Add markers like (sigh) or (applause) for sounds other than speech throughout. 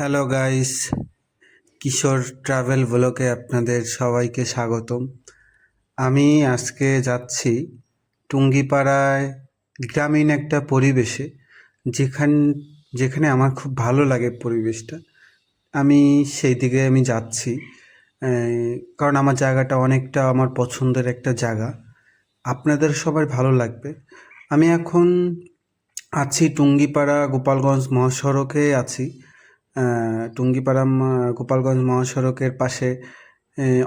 Hello guys কিশোর travel ব্লকে আপনাদের সবাইকে স্বাগতম। আমি আজকে যাচ্ছি টুঙ্গিপাড়ায় গ্রামীণ একটা পরিবেশে, যেখান, যেখানে আমার খুব ভালো লাগে পরিবেশটা। আমি সেই দিকে আমি যাচ্ছি কারণ আমার জায়গাটা অনেকটা আমার পছন্দের একটা জায়গা। আপনাদের সবার ভালো লাগবে। আমি এখন আছি টুঙ্গিপাড়া গোপালগঞ্জ মহাসড়কে আছি। টুঙ্গিপাড়া গোপালগঞ্জ মহাসড়কের পাশে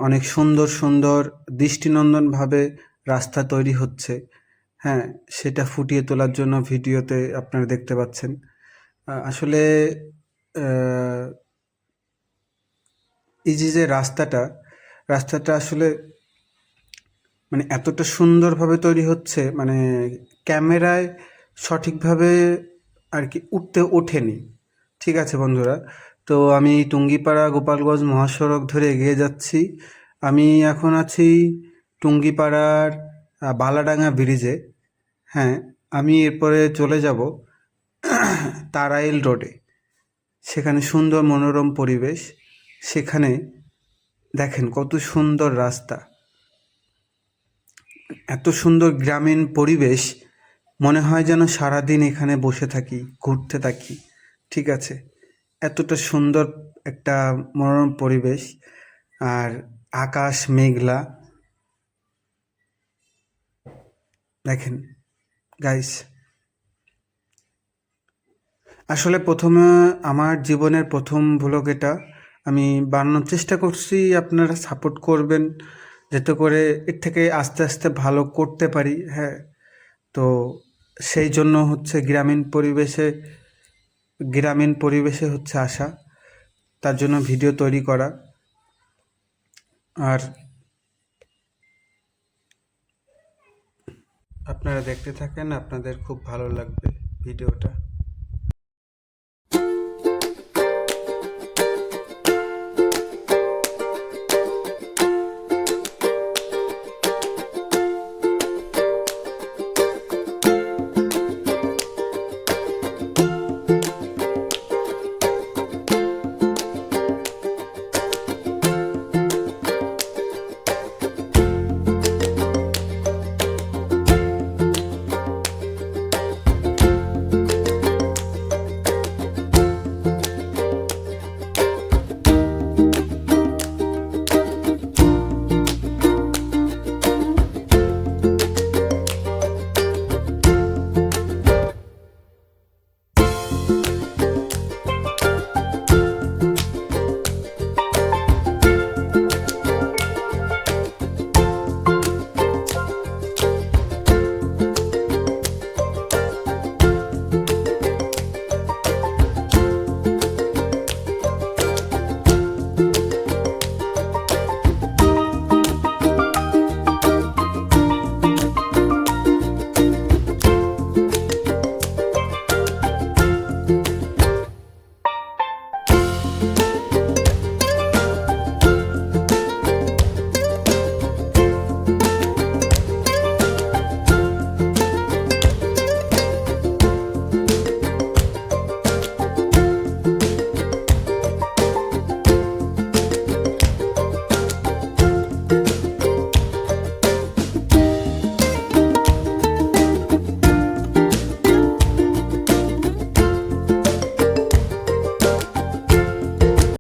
অনেক সুন্দর সুন্দর দৃষ্টিনন্দনভাবে রাস্তা তৈরি হচ্ছে। হ্যাঁ সেটা ফুটিয়ে তোলার জন্য ভিডিওতে আপনারা দেখতে পাচ্ছেন। আসলে এই যে যে রাস্তাটা রাস্তাটা আসলে মানে এতটা সুন্দরভাবে তৈরি হচ্ছে মানে ক্যামেরায় সঠিকভাবে আর কি উঠতে ওঠেনি। ঠিক আছে বন্ধুরা। তো আমি টুঙ্গিপাড়া গোপালগঞ্জ মহাসড়ক ধরে এগিয়ে যাচ্ছি। আমি এখন আছি টুঙ্গিপাড়ার বালাডাঙ্গা ব্রিজে। হ্যাঁ আমি এরপরে চলে যাব (clears throat) তারাইল রোডে। সেখানে সুন্দর মনোরম পরিবেশ। সেখানে দেখেন কত সুন্দর রাস্তা। এত সুন্দর গ্রামীণ পরিবেশ। মনে হয় যেন সারাদিন এখানে বসে থাকি, ঘুরতে থাকি। ঠিক আছে। এতটা সুন্দর একটা মনোরম পরিবেশ আর আকাশ মেঘলা। দেখেন গাইস আসলে প্রথমে আমার জীবনের প্রথম ভ্লগ এটা। আমি বানানোর চেষ্টা করছি, আপনারা সাপোর্ট করবেন, যাতে করে এর থেকে আস্তে আস্তে ভালো করতে পারি হ্যাঁ। তো সেই জন্য হচ্ছে গ্রামীণ পরিবেশে গ্রামীণ পরিবেশে হচ্ছে আসা, তার জন্য ভিডিও তৈরি করা। আর আপনারা দেখতে থাকেন, আপনাদের খুব ভালো লাগবে ভিডিওটা।